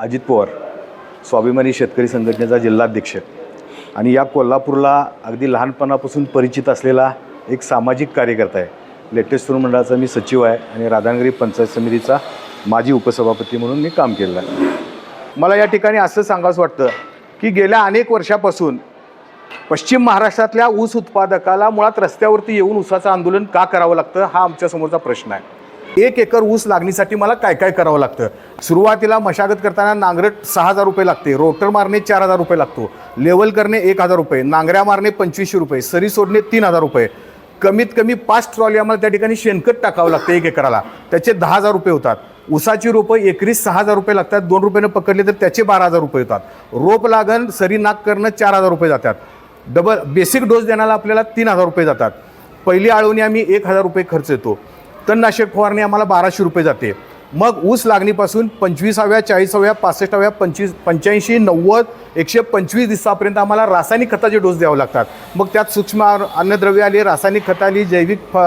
अजित पवार स्वाभिमानी शेतकरी संघटनेचा जिल्हाध्यक्ष. आणि या कोल्हापूरला अगदी लहानपणापासून परिचित असलेला एक सामाजिक कार्यकर्ता आहे. लेटेस्ट तरुण मंडळाचा मी सचिव आहे आणि राधानगरी पंचायत समितीचा माजी उपसभापती म्हणून मी काम केलेलं आहे. मला या ठिकाणी असं सांगावंसं वाटतं की गेल्या अनेक वर्षापासून पश्चिम महाराष्ट्रातल्या ऊस उत्पादकाला मुळात रस्त्यावरती येऊन ऊसाचं आंदोलन का करावं लागतं हा आमच्यासमोरचा प्रश्न आहे. एक एकर ऊस लागणीसाठी मला काय काय करावं लागतं? सुरुवातीला मशागत करताना नांगरट सहा हजार रुपये लागते रोटर मारणे चार हजार रुपये लागतो लेवल करणे एक हजार रुपये नांगऱ्या मारणे पंचवीसशे रुपये सरी सोडणे तीन हजार रुपये. कमीत कमी पाच ट्रॉली आम्हाला त्या ठिकाणी शेणखत टाकावं लागतं एक एकराला. त्याचे दहा हजार रुपये होतात. ऊसाची रोपं एकरी सहा हजार रुपये लागतात दोन रुपयानं पकडले तर त्याचे बारा हजार रुपये होतात. रोप लागण सरी नाक करणं चार हजार रुपये जातात. डबल बेसिक डोस देण्याला आपल्याला तीन हजार रुपये जातात. पहिली आळवणी आम्ही एक हजार रुपये खर्च येतो. तणनाशक फवारणी आम्हाला बाराशे रुपये जाते. मग ऊस लागणीपासून पंचवीसाव्या चाळीसाव्या पासष्टाव्या पंचवीस पंच्याऐंशी नव्वद एकशे पंचवीस दिवसापर्यंत आम्हाला रासायनिक खताचे डोस द्यावे लागतात. मग त्यात सूक्ष्म अन्नद्रव्य आली रासायनिक खत आली जैविक फ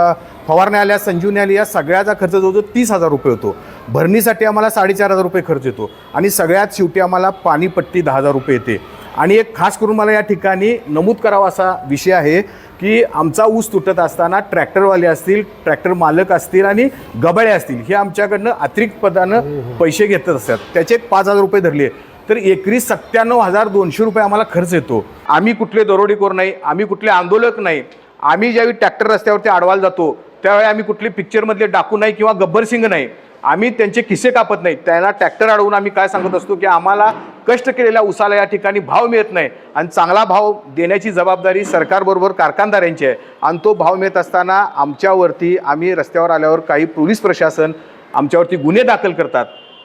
फवारण्या आल्या संजीवनी आली या सगळ्याचा खर्च जवळजवळ तीस हजार रुपये होतो. भरणीसाठी आम्हाला साडेचार हजार रुपये खर्च येतो आणि सगळ्यात शेवटी आम्हाला पाणीपट्टी दहा हजार रुपये येते. आणि एक खास करून मला या ठिकाणी नमूद करावा असा विषय आहे. की आमचा ऊस तुटत असताना ट्रॅक्टरवाले असतील ट्रॅक्टर मालक असतील आणि गबाळे असतील हे आमच्याकडनं अतिरिक्त पदानं पैसे घेत असतात. त्याचे पाच हजार रुपये धरले. तर एकरी सत्त्याण्णव हजार दोनशे रुपये आम्हाला खर्च येतो. आम्ही कुठले दरोडेखोर नाही आम्ही कुठले आंदोलक नाही. आम्ही ज्यावेळी ट्रॅक्टर रस्त्यावरती अडवायला जातो त्यावेळी आम्ही कुठले पिक्चरमधले डाकू नाही किंवा गब्बर सिंग नाही. आम्ही त्यांचे किस्से कापत नाही. त्यांना ट्रॅक्टर अडवून आम्ही काय सांगत असतो की आम्हाला कष्ट केलेल्या उसाला या ठिकाणी भाव मिळत नाही. आणि चांगला भाव देण्याची जबाबदारी सरकारबरोबर कारखानदारांची आहे. आणि तो भाव मिळत असताना आमच्यावरती आम्ही रस्त्यावर आल्यावर काही पोलीस प्रशासन आमच्यावरती गुन्हे दाखल करतात.